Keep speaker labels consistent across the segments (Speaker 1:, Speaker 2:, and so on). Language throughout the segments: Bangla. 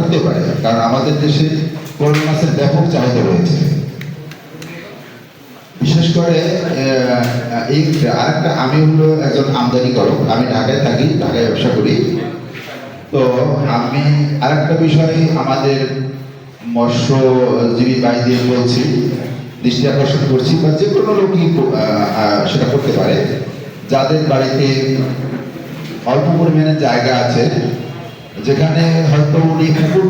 Speaker 1: করতে পারে। কারণ আমাদের দেশে কোরাল মাছের ব্যাপক চাহিদা রয়েছে। বিশেষ করে এই আরেকটা, আমি হলো একজন আমদানি করক আমি ঢাকায় থাকি, ঢাকায় ব্যবসা করি। তো আমি আরেকটা বিষয় আমাদের মৎস্যজীবী ভাইদের বলছি, দৃষ্টি আকর্ষণ করছি বা যে কোনো লোকই সেটা করতে পারে। যাদের বাড়িতে অল্প পরিমাণে জায়গা আছে যেখানে হয়তো উনি পুকুর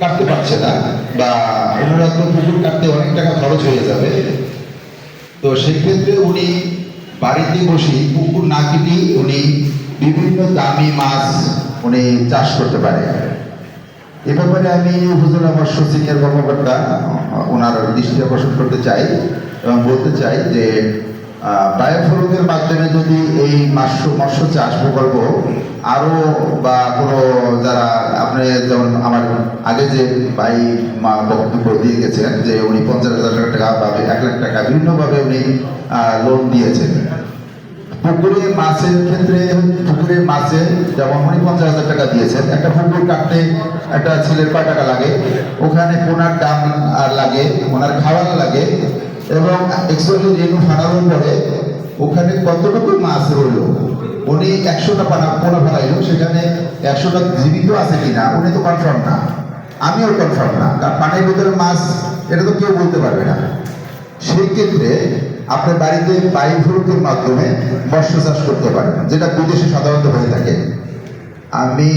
Speaker 1: কাটতে পারছে না, বা ওনার হয়তো পুকুর কাটতে অনেক টাকা খরচ হয়ে যাবে। তো সেক্ষেত্রে উনি বাড়িতে বসে পুকুর না কেটেই উনি বিভিন্ন দামি মাছ উনি চাষ করতে পারে। এ ব্যাপারে আমি উপজেলা মৎস্য সিনিয়র কর্মকর্তা, ওনার দৃষ্টি আকর্ষণ করতে চাই এবং বলতে চাই যে বায়োফলকের মাধ্যমে যদি এই মৎস্য মৎস্য চাষ প্রকল্প আরও বা কোনো যারা আপনি যেমন আমার আগে যে ভাই মা বক্তব্য দিয়ে গেছেন যে উনি পঞ্চাশ হাজার টাকা বা এক লাখ টাকা বিভিন্নভাবে উনি লোন দিয়েছেন। পুকুরে মাছের ক্ষেত্রে পুকুরে মাছে যেমন উনি পঞ্চাশ হাজার টাকা দিয়েছেন, একটা পুকুর কাটতে একটা ছেলের কয় টাকা লাগে, ওখানে পোনার দাম আর লাগে, ওনার খাওয়ার লাগে এবং এক্সুয়ালি রেনু ফাটানোর পরে ওখানে কতটুকু মাছ রইল? উনি একশোটা পানা পোনা ফেলাইল সেখানে একশোটা জীবিত আছে কিনা, উনি তো কনফার্ম না। আমিও কনফার্ম না, কারণ পানির ভিতরে মাছ, এটা তো কেউ বলতে পারবে না। সেই ক্ষেত্রে আপনার বাড়িতে বায়ুফলকের মাধ্যমে মৎস্য চাষ করতে পারেন, যেটা বিদেশে সাধারণত হয়ে থাকে। আমি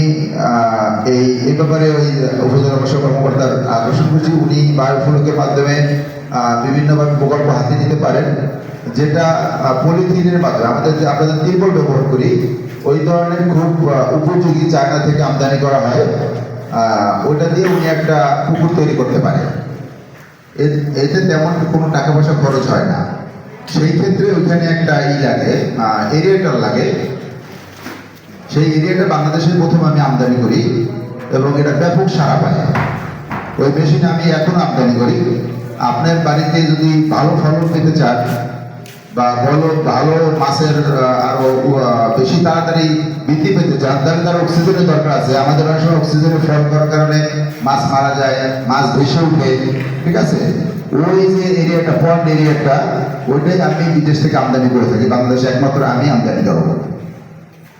Speaker 1: এই এই ব্যাপারে ওই উপজেলা মৎস্য কর্মকর্তার আকর্ষণ করছি উনি বায়ুফলকের মাধ্যমে বিভিন্নভাবে প্রকল্প হাতে নিতে পারেন, যেটা পলিথিনের মাধ্যমে, আমাদের যে আপনাদের তিরপল ব্যবহার করি, ওই ধরনের খুব উপযোগী চায়না থেকে আমদানি করা হয়। ওটা দিয়ে উনি একটা পুকুর তৈরি করতে পারেন। এ- এতে তেমন কোনো টাকা পয়সা খরচ হয় না। সেই ক্ষেত্রে ওইখানে একটা ই লাগে এরিয়েটার লাগে। সেই এরিয়াটা বাংলাদেশের প্রথম আমি আমদানি করি, এবং এটা ব্যাপক সারা পায়। ওই মেশিন আমি এখন আমদানি করি। আপনার বাড়িতে যদি ভালো ফলন পেতে চান বা ভালো ভালো মাছের আরও বেশি তাড়াতাড়ি বৃদ্ধি পেতে চান, তাহলে তার অক্সিজেনের দরকার আছে। আমাদের অনেক সময় অক্সিজেনের ফল করার কারণে মাছ মারা যায়, মাছ ভেসে উঠে, ঠিক আছে? ওই যে এরিয়াটা পয়েন্ট এরিয়াটা ওইটাই আমি বিদেশ থেকে আমদানি করে থাকি। বাংলাদেশে একমাত্র আমি আমদানি করব।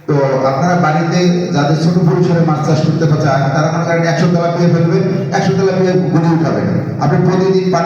Speaker 1: তো আপনারা বাড়িতে যাদের ছোট পরিসরে মাছ চাষ করতে চান তারা মনে করেন একশো তলা পেয়ে ফেলবেন একশো তলা পেয়ে গুলি উঠাবেন আপনি প্রতিদিন